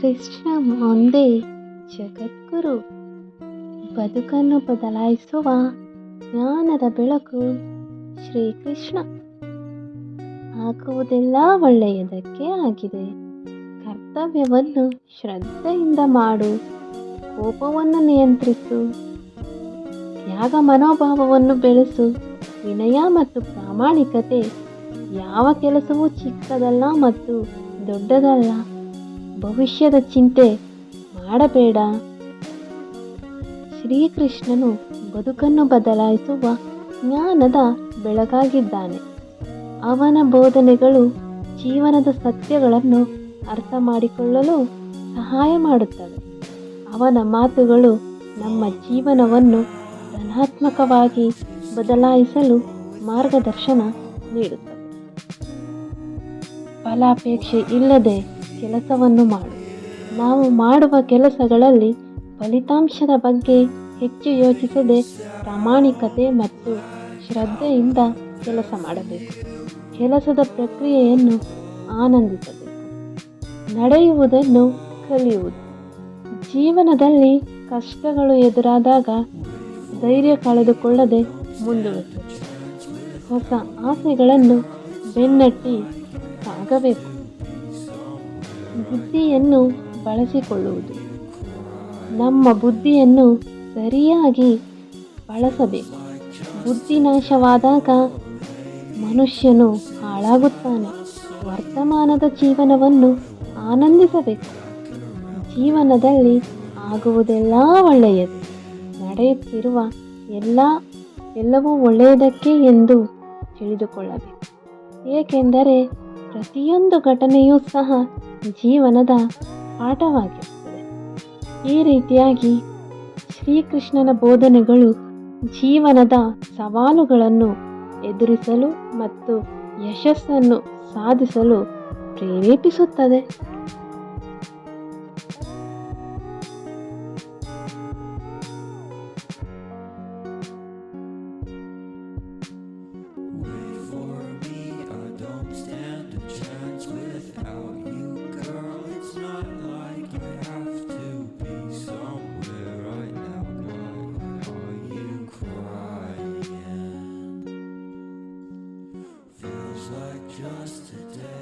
ಕೃಷ್ಣ ಒಂದೇ ಜಗದ್ಗುರು ಬದುಕನ್ನು ಬದಲಾಯಿಸುವ ಜ್ಞಾನದ ಬೆಳಕು ಶ್ರೀಕೃಷ್ಣ. ಆಗುವುದೆಲ್ಲ ಒಳ್ಳೆಯದಕ್ಕೆ ಆಗಿದೆ. ಕರ್ತವ್ಯವನ್ನು ಶ್ರದ್ಧೆಯಿಂದ ಮಾಡು, ಕೋಪವನ್ನು ನಿಯಂತ್ರಿಸು, ತ್ಯಾಗ ಮನೋಭಾವವನ್ನು ಬೆಳೆಸು, ವಿನಯ ಮತ್ತು ಪ್ರಾಮಾಣಿಕತೆ ಯಾವ ಕೆಲಸವೂ ಚಿಕ್ಕದಲ್ಲ ಮತ್ತು ದೊಡ್ಡದಲ್ಲ. ಭವಿಷ್ಯದ ಚಿಂತೆ ಮಾಡಬೇಡ. ಶ್ರೀಕೃಷ್ಣನು ಬದುಕನ್ನು ಬದಲಾಯಿಸುವ ಜ್ಞಾನದ ಬೆಳಗಾಗಿದ್ದಾನೆ. ಅವನ ಬೋಧನೆಗಳು ಜೀವನದ ಸತ್ಯಗಳನ್ನು ಅರ್ಥ ಮಾಡಿಕೊಳ್ಳಲು ಸಹಾಯ ಮಾಡುತ್ತವೆ. ಅವನ ಮಾತುಗಳು ನಮ್ಮ ಜೀವನವನ್ನು ಧನಾತ್ಮಕವಾಗಿ ಬದಲಾಯಿಸಲು ಮಾರ್ಗದರ್ಶನ ನೀಡುತ್ತವೆ. ಫಲಾಪೇಕ್ಷೆ ಇಲ್ಲದೆ ಕೆಲಸವನ್ನು ಮಾಡು. ನಾವು ಮಾಡುವ ಕೆಲಸಗಳಲ್ಲಿ ಫಲಿತಾಂಶದ ಬಗ್ಗೆ ಹೆಚ್ಚು ಯೋಚಿಸದೆ ಪ್ರಾಮಾಣಿಕತೆ ಮತ್ತು ಶ್ರದ್ಧೆಯಿಂದ ಕೆಲಸ ಮಾಡಬೇಕು. ಕೆಲಸದ ಪ್ರಕ್ರಿಯೆಯನ್ನು ಆನಂದಿಸಬೇಕು. ನಡೆಯುವುದನ್ನು ಕಲಿಯುವುದು. ಜೀವನದಲ್ಲಿ ಕಷ್ಟಗಳು ಎದುರಾದಾಗ ಧೈರ್ಯ ಕಳೆದುಕೊಳ್ಳದೆ ಮುಂದುವರಿಸಬೇಕು. ಹೊಸ ಆಸೆಗಳನ್ನು ಬೆನ್ನಟ್ಟಿ ಸಾಗಬೇಕು. ಬುದ್ಧಿಯನ್ನು ಬಳಸಿಕೊಳ್ಳುವುದು. ನಮ್ಮ ಬುದ್ಧಿಯನ್ನು ಸರಿಯಾಗಿ ಬಳಸಬೇಕು. ಬುದ್ಧಿ ನಾಶವಾದಾಗ ಮನುಷ್ಯನು ಹಾಳಾಗುತ್ತಾನೆ. ವರ್ತಮಾನದ ಜೀವನವನ್ನು ಆನಂದಿಸಬೇಕು. ಜೀವನದಲ್ಲಿ ಆಗುವುದೆಲ್ಲ ಒಳ್ಳೆಯದು. ನಡೆಯುತ್ತಿರುವ ಎಲ್ಲ, ಎಲ್ಲವೂ ಒಳ್ಳೆಯದಕ್ಕೆ ಎಂದು ತಿಳಿದುಕೊಳ್ಳಬೇಕು. ಏಕೆಂದರೆ ಪ್ರತಿಯೊಂದು ಘಟನೆಯೂ ಸಹ ಜೀವನದ ಪಾಠವಾಗಿರುತ್ತದೆ. ಈ ರೀತಿಯಾಗಿ ಶ್ರೀಕೃಷ್ಣನ ಬೋಧನೆಗಳು ಜೀವನದ ಸವಾಲುಗಳನ್ನು ಎದುರಿಸಲು ಮತ್ತು ಯಶಸ್ಸನ್ನು ಸಾಧಿಸಲು ಪ್ರೇರೇಪಿಸುತ್ತದೆ. just today.